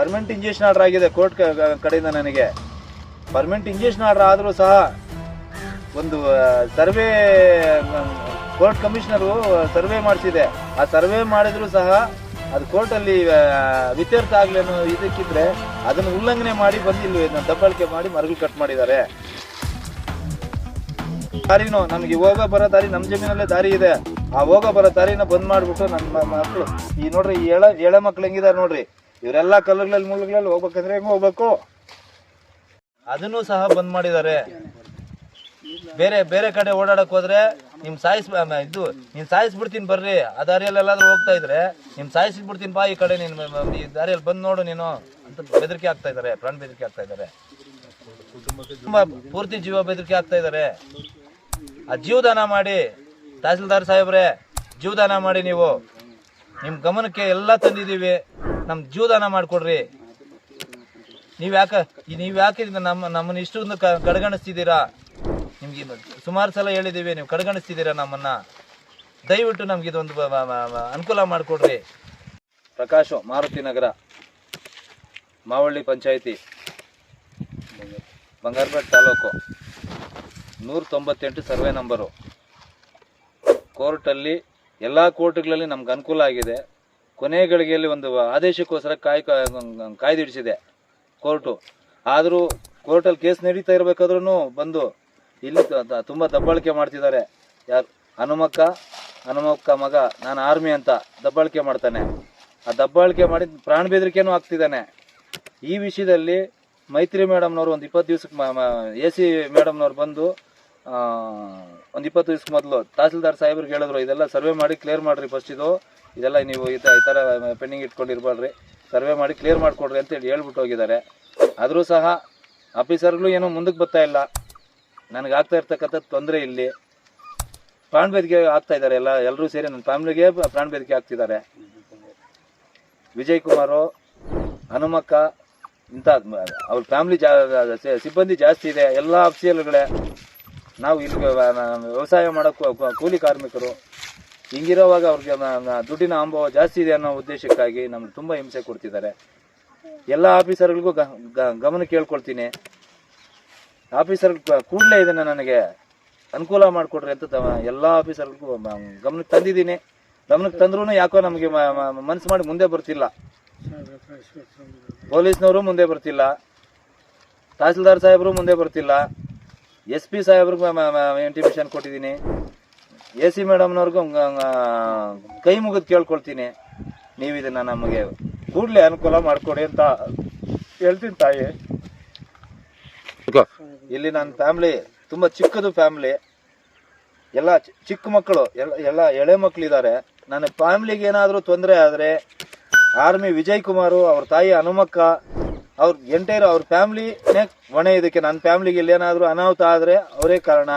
Permanent injection order ಆಗಿದೆ court ಕಡೆಯಿಂದ ನನಗೆ. ಪರ್ಮನೆಂಟ್ ಇಂಜೆಕ್ಷನ್ ಆರ್ಡರ್ ಆದರೂ ಸಹ ಒಂದು ಸರ್ವೆ ಕೋರ್ಟ್ ಕಮಿಷನರು ಸರ್ವೆ ಮಾಡಿಸಿದೆ. ಆ ಸರ್ವೆ ಮಾಡಿದರೂ ಸಹ ಅದು ಕೋರ್ಟಲ್ಲಿ ವ್ಯತ್ಯರ್ಥ ಆಗಲಿ ಅನ್ನೋ ಇದಕ್ಕಿದ್ರೆ ಅದನ್ನು ಉಲ್ಲಂಘನೆ ಮಾಡಿ ಬಂದು ಇಲ್ಲಿ ದಬ್ಬಾಳಿಕೆ ಮಾಡಿ ಮರಗಳು ಕಟ್ ಮಾಡಿದ್ದಾರೆ. ದಾರಿನೂ, ನಮಗೆ ಹೋಗೋ ಬರೋ ದಾರಿ ನಮ್ಮ ಜಮೀನಲ್ಲೇ ದಾರಿ ಇದೆ. ಆ ಹೋಗೋ ಬರೋ ದಾರಿನ ಬಂದ್ ಮಾಡಿಬಿಟ್ಟು ನನ್ನ ಮಕ್ಕಳು ಈ ನೋಡ್ರಿ ಏಳ ಎಳೆ ಎಳೆ ಮಕ್ಳು ಹೆಂಗಿದ್ದಾರೆ ನೋಡ್ರಿ. ಇವರೆಲ್ಲ ಕಲ್ಲುಗಳಲ್ಲಿ ಮುಳ್ಳುಗಳಲ್ಲಿ ಹೋಗ್ಬೇಕಂದ್ರೆ ಹೆಂಗ್ ಹೋಗ್ಬೇಕು? ಅದನ್ನು ಸಹ ಬಂದ್ ಮಾಡಿದ್ದಾರೆ. ಬೇರೆ ಬೇರೆ ಕಡೆ ಓಡಾಡಕ್ ಹೋದ್ರೆ ನಿಮ್ ಸಾಯಿಸ್ ಇದು, ನೀನ್ ಸಾಯಿಸ್ಬಿಡ್ತೀನಿ ಬರ್ರಿ. ಆ ದಾರಿಯಲ್ಲಿ ಎಲ್ಲಾದ್ರೂ ಹೋಗ್ತಾ ಇದ್ರೆ ನಿಮ್ ಸಾಯಿಸ್ಬಿಡ್ತೀನಿ ಬಾ ಈ ಕಡೆ ನೀನ್ ಈ ದಾರಿಯಲ್ಲಿ ಬಂದ್ ನೋಡು ನೀನು ಅಂತ ಬೆದರಿಕೆ ಆಗ್ತಾ ಇದಾರೆ ಪ್ರಾಣ ಬೆದರಿಕೆ ಆಗ್ತಾ ಇದಾರೆ ತುಂಬಾ ಪೂರ್ತಿ ಜೀವ ಬೆದರಿಕೆ ಆಗ್ತಾ ಇದಾರೆ ಆ ಜೀವದಾನ ಮಾಡಿ, ತಹಸೀಲ್ದಾರ್ ಸಾಹೇಬ್ರೆ, ಜೀವದಾನ ಮಾಡಿ ನೀವು. ನಿಮ್ ಗಮನಕ್ಕೆ ಎಲ್ಲ ತಂದಿದೀವಿ ನಮ್ ಜೀವದಾನ ಮಾಡ್ಕೊಡ್ರಿ. ನೀವು ಯಾಕೆ ನೀವು ಯಾಕೆ ನಮ್ಮ, ನಮ್ಮನ್ನ ಇಷ್ಟೊಂದು ಕ- ಕಡೆಗಣಿಸ್ತಿದ್ದೀರಾ? ನಿಮ್ಗೆ ಸುಮಾರು ಸಲ ಹೇಳಿದೀವಿ, ನೀವು ಕಡೆಗಣಿಸ್ತಿದ್ದೀರಾ ನಮ್ಮನ್ನ? ದಯವಿಟ್ಟು ನಮ್ಗೆ ಇದೊಂದು ಅನುಕೂಲ ಮಾಡಿಕೊಡ್ರಿ. ಪ್ರಕಾಶು, ಮಾರುತಿ ನಗರ, ಮಾವಳ್ಳಿ ಪಂಚಾಯಿತಿ, ಬಂಗಾರಪೇಟ್ ತಾಲೂಕು, ನೂರ ತೊಂಬತ್ತೆಂಟು ಸರ್ವೆ ನಂಬರು. ಕೋರ್ಟಲ್ಲಿ ಎಲ್ಲ ಕೋರ್ಟ್ಗಳಲ್ಲಿ ನಮ್ಗೆ ಅನುಕೂಲ ಆಗಿದೆ. ಕೊನೆ ಗಳಿಗೆಯಲ್ಲಿ ಒಂದು ಆದೇಶಕ್ಕೋಸ್ಕರ ಕಾಯ್ ಕಾಯ್ದಿಡಿಸಿದೆ ಕೋರ್ಟು. ಆದರೂ ಕೋರ್ಟಲ್ಲಿ ಕೇಸ್ ನಡೀತಾ ಇರಬೇಕಾದ್ರೂ ಬಂದು ಇಲ್ಲಿ ತುಂಬ ದಬ್ಬಾಳಿಕೆ ಮಾಡ್ತಿದ್ದಾರೆ. ಯಾರು, ಹನುಮಕ್ಕ ಹನುಮಕ್ಕ ಮಗ, ನಾನು ಆರ್ಮಿ ಅಂತ ದಬ್ಬಾಳಿಕೆ ಮಾಡ್ತಾನೆ. ಆ ದಬ್ಬಾಳಿಕೆ ಮಾಡಿ ಪ್ರಾಣ ಬೆದರಿಕೆನೂ ಆಗ್ತಿದ್ದಾನೆ ಈ ವಿಷಯದಲ್ಲಿ ಮೈತ್ರಿ ಮೇಡಮ್ನವ್ರು ಒಂದು ಇಪ್ಪತ್ತು ದಿವ್ಸಕ್ಕೆ ಎ ಸಿ ಮೇಡಮ್ನವ್ರು ಬಂದು ಒಂದು ಇಪ್ಪತ್ತು ದಿವ್ಸಕ್ಕೆ ಮೊದಲು ತಹಸೀಲ್ದಾರ್ ಸಾಹೇಬ್ರಿಗೆ ಹೇಳಿದ್ರು, ಇದೆಲ್ಲ ಸರ್ವೆ ಮಾಡಿ ಕ್ಲಿಯರ್ ಮಾಡಿರಿ ಫಸ್ಟ್ ಇದು. ಇದೆಲ್ಲ ನೀವು ಈ ಥರ ಈ ಥರ ಪೆಂಡಿಂಗ್ ಇಟ್ಕೊಂಡಿರ್ಬಾರ್ರಿ ಸರ್ವೆ ಮಾಡಿ ಕ್ಲಿಯರ್ ಮಾಡಿಕೊಡ್ರಿ ಅಂತೇಳಿ ಹೇಳ್ಬಿಟ್ಟು ಹೋಗಿದ್ದಾರೆ. ಆದರೂ ಸಹ ಆಫೀಸರ್ಗಳು ಏನೋ ಮುಂದಕ್ಕೆ ಬರ್ತಾ ಇಲ್ಲ. ನನಗೆ ಆಗ್ತಾ ಇರ್ತಕ್ಕಂಥ ತೊಂದರೆ ಇಲ್ಲಿ. ಪ್ರಾಣ ಬೇದಿಕೆ ಆಗ್ತಾ ಇದ್ದಾರೆ ಎಲ್ಲ ಎಲ್ಲರೂ ಸೇರಿ ನನ್ನ ಫ್ಯಾಮಿಲಿಗೆ ಪ್ರಾಣ ಬೇದಿಕೆ ಆಗ್ತಿದ್ದಾರೆ. ವಿಜಯ್ ಕುಮಾರು ಹನುಮಕ್ಕ, ಇಂಥ ಅವ್ರ ಫ್ಯಾಮಿಲಿ ಜಾ ಸಿಬ್ಬಂದಿ ಜಾಸ್ತಿ ಇದೆ. ಎಲ್ಲ ಅಫ್ಸಿಯಲ್ಗಳೇ ನಾವು ಇಲ್ಲಿ ವ್ಯ- ವ್ಯವಸಾಯ ಮಾಡೋ ಕೂಲಿ ಕಾರ್ಮಿಕರು. ಹಿಂಗಿರೋವಾಗ ಅವ್ರಿಗೆ ದುಡ್ಡಿನ ಅನುಭವ ಜಾಸ್ತಿ ಇದೆ ಅನ್ನೋ ಉದ್ದೇಶಕ್ಕಾಗಿ ನಮ್ಗೆ ತುಂಬ ಹಿಂಸೆ ಕೊಡ್ತಿದ್ದಾರೆ. ಎಲ್ಲ ಆಫೀಸರ್ಗಳಿಗೂ ಗಮನ ಕೇಳ್ಕೊಳ್ತೀನಿ. ಆಫೀಸರ್ ಕೂಡಲೇ ಇದನ್ನು ನನಗೆ ಅನುಕೂಲ ಮಾಡಿಕೊಡ್ರಿ ಅಂತ ಎಲ್ಲ ಆಫೀಸರ್ಗಳಿಗೂ ಗಮನಕ್ಕೆ ತಂದಿದ್ದೀನಿ. ಗಮನಕ್ಕೆ ತಂದ್ರೂ ಯಾಕೋ ನಮಗೆ ಮನಸ್ಸು ಮಾಡಿ ಮುಂದೆ ಬರ್ತಿಲ್ಲ. ಪೊಲೀಸ್ನವರು ಮುಂದೆ ಬರ್ತಿಲ್ಲ. ತಹಸೀಲ್ದಾರ್ ಸಾಹೇಬರು ಮುಂದೆ ಬರ್ತಿಲ್ಲ. ಎಸ್ ಪಿ ಸಾಹೇಬ್ರಿಗೆ ಇಂಟಿಮೇಷನ್ ಕೊಟ್ಟಿದ್ದೀನಿ. ಎ ಸಿ ಮೇಡಮ್ನವ್ರಿಗೂ ಕೈ ಮುಗಿದು ಕೇಳ್ಕೊಳ್ತೀನಿ. ನೀವು ಇದನ್ನ ನಮಗೆ ಕೂಡಲೇ ಅನುಕೂಲ ಮಾಡಿಕೊಡಿ ಅಂತ ಹೇಳ್ತೀನಿ ತಾಯಿ. ಇಲ್ಲಿ ನನ್ನ ಫ್ಯಾಮ್ಲಿ, ತುಂಬ ಚಿಕ್ಕದು ಫ್ಯಾಮ್ಲಿ. ಎಲ್ಲ ಚಿಕ್ಕ ಮಕ್ಕಳು, ಎಲ್ಲ ಎಲ್ಲ ಎಳೆ ಮಕ್ಕಳಿದ್ದಾರೆ ನನ್ನ ಫ್ಯಾಮ್ಲಿಗೆ ಏನಾದರೂ ತೊಂದರೆ ಆದರೆ ಆರ್ಮಿ ವಿಜಯ್ ಕುಮಾರು, ಅವ್ರ ತಾಯಿ ಹನುಮಕ್ಕ, ಅವ್ರ, ಎಂಟೈರ್ ಅವ್ರ ಫ್ಯಾಮ್ಲಿನೇ ಹೊಣೆ ಇದಕ್ಕೆ. ನನ್ನ ಫ್ಯಾಮ್ಲಿಗೆ ಇಲ್ಲಿ ಏನಾದರೂ ಅನಾಹುತ ಆದರೆ ಅವರೇ ಕಾರಣ.